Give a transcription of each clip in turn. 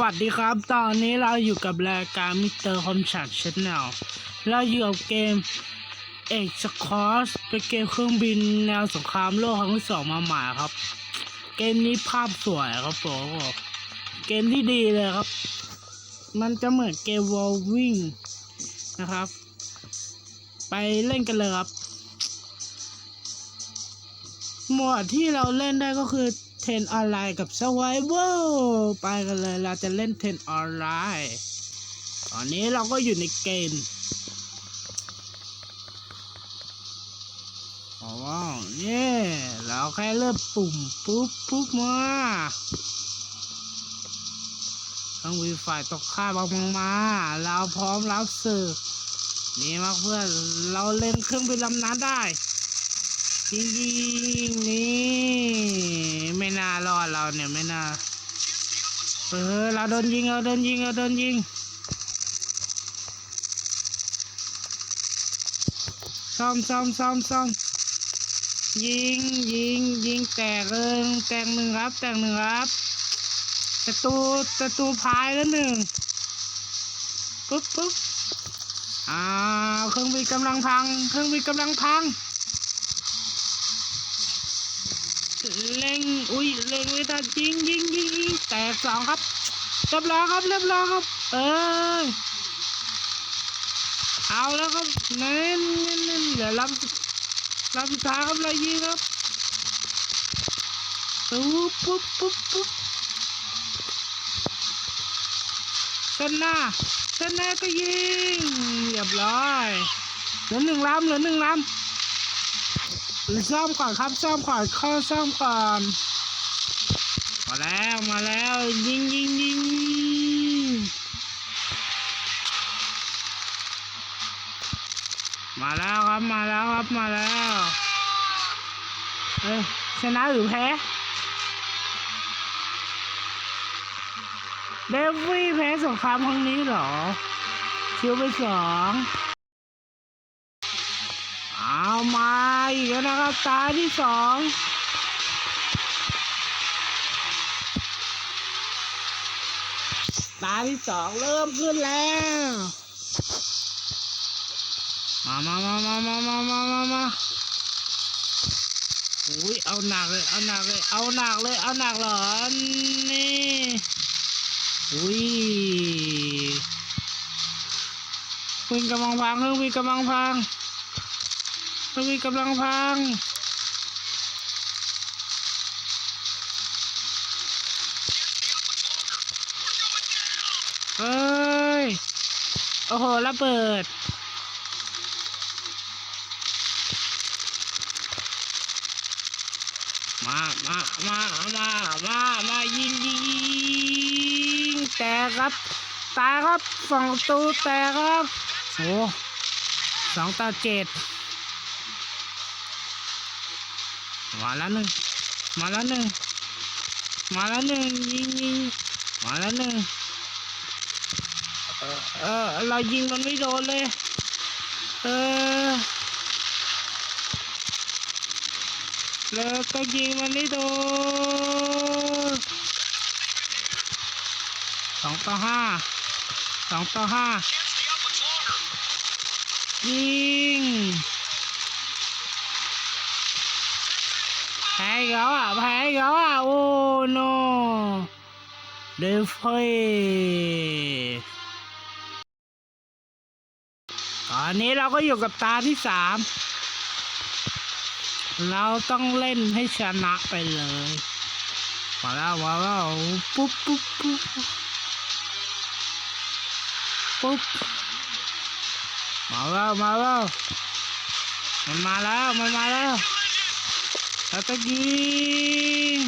วัสดีครับ ตอนนี้เราอยู่กับรายการมิสเตอร์คอมชัดชแนลเราอยู่กับเกมเอกสคอสเป็นเกมเครื่องบินแนวสงครามโลกครั้งที่สองมาใหม่ครับ เกมนี้ภาพสวยครับผมเกมที่ดีเลยครับ มันจะเหมือนเกมวอลวิ่งนะครับ ไปเล่นกันเลยครับ หมวดที่เราเล่นได้ก็คือ เทนออนไลน์กับ Survival ไปกันเลยเราจะเล่นเทนออนไลน์ตอนนี้เราก็อยู่ในเกมอ๋อเนี่ยเราแค่เลือกปุ่มปุ๊บปุ๊บมาต้องมีฝ่ายตกข้ามออกมา เราพร้อมรับศึกนี่มากเพื่อนเราเล่นเครื่องบินลำน้ำได้ จริงจริงๆนี่ อดเราเนี่ยไม่น่า เออ เราโดนยิงเราโดนยิงเราโดนยิง ซ่อมซ่อมซ่อมซ่อมยิงยิงยิงแตกเลยแตกหนึ่งครับ แตกหนึ่งครับประตูประตูพายแล้วหนึ่งปุ๊บปุ๊บอ้าวเครื่องบินกำลังพัง เครื่องบินกำลังพัง เล็งอุ้ยเล็งไม่ทันยิงยิงยิงยิงแตกสองครับเรียบร้อยครับเรียบร้อยครับ เออเอาแล้วครับเน้นเน้นเน้นเดี๋ยวลำลำสุดท้ายครับเรายิงครับปุ๊บปุ๊บปุ๊บปุ๊บชนหน้าชนหน้าก็ยิงเรียบร้อยเหลือหนึ่งลำเหลือหนึ่งลำ ซ่อมก่อนครับซ่อมก่อนข้าซ่อมก่อน มาแล้วมาแล้วยิงยิงยิงมาแล้วครับมาแล้วครับมาแล้วเอ้ยชนะหรือแพ้เดฟวี่แพ้สงครามครั้งนี้เหรอ คิวไปสองเอามา อีกแล้วนะครับตาที่สองตาที่สองเริ่มขึ้นแล้ว มามามามามามามามามาอุ้ยเอาหนักเลย เอาหนักเลย เอาหนักเลย เอาหนักเหรอ นี่อุ้ยเครื่องบินกำลังพังเครื่องบินกำลังพัง เครื่องบินกำลังพังเฮ้ย โอ้โหระเบิด มา มา มา มา มา มายิงยิงแตกครับตายครับฝั่งตูแตกครับโอ้สองต่อเจ็ด มาแล้วหนึ่งมาแล้วหนึ่งมาแล้วหนึ่งยิงยิงมาแล้วหนึ่งเออเออเรายิงมันไม่โดนเลย เออแล้วก็ยิงมันไม่โดนสองต่อห้าสองต่อห้ายิง แพ้อีกแล้วอะแพ้อีกแล้วอะโอ้โนเดฟเฟตอนนี้เราก็อยู่กับตาที่สามเราต้องเล่นให้ชนะไปเลยมาแล้วมาแล้วปุ๊บปุ๊บปุ๊บปุ๊บมาแล้วมาแล้วมันมาแล้วมันมาแล้ว แล้วก็ยิง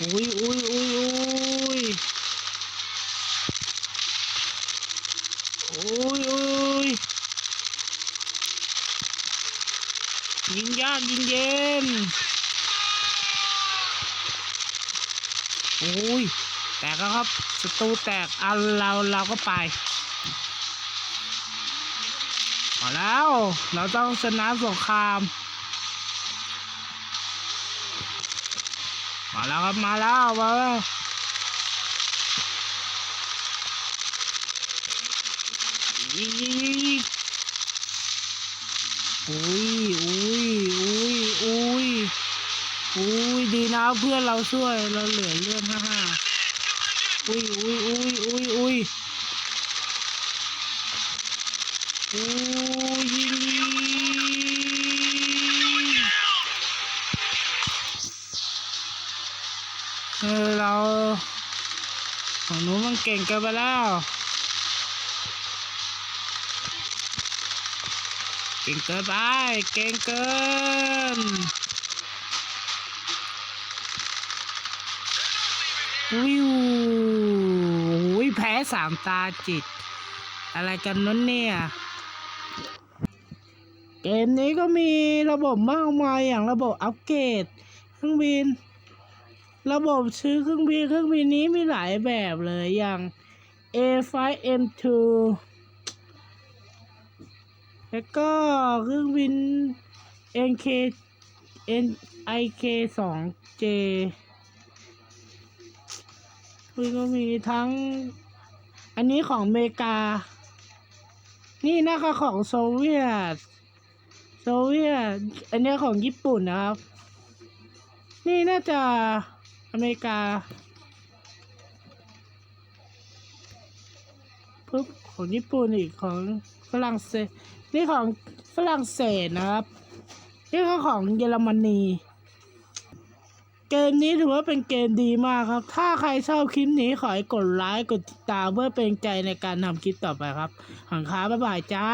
อุ้ยอุ้ยอุ้ยอุ้ยอุ้ยอุ้ยยิงยากยิงเย็นอุ้ยแตกแล้วครับศัตรูแตกเอาเราเราก็ไปมาแล้ว เราต้องชนะสงคราม มาแล้วครับมาแล้วมว้วอุ้ยอุ้ยอุ้ยอุ้ยอุ้ยดีนะเพื่อนเราช่วยเราเหลือเรื่องห้าห้าอุ้ยอุ้ยอุ้ยอุ้ยอุ้ย เก่งเกินไปแล้วเก่งเกินไปเก่งเกินวิวอุ้ยแพ้สามตาจิต อะไรกันนั้นเนี่ย เกมนี้ก็มีระบบมากมายอย่างระบบอัปเกรดเครื่องบิน ระบบซื้อเครื่องบินเครื่องบินนี้มีหลายแบบเลยอย่าง A5M2 แล้วก็เครื่องบิน NK NIK 2J มันก็มีทั้ง อันนี้ของอเมริกา นี่นะคะของโซเวียต โซเวียต อันนี้ของญี่ปุ่นนะครับ นี่น่าจะ อเมริกาปุ๊บของญี่ปุ่นอีกของฝรั่งเศส นี่ของฝรั่งเศสนะครับ นี่ก็ของเยอรมนี เกมนี้ถือว่าเป็นเกมดีมากครับ ถ้าใครชอบคลิปนี้ขอให้กดไลค์กดติดตามเพื่อเป็นใจในการทำคลิปต่อไปครับ ขอบคุณครับบ๊ายบายจ้า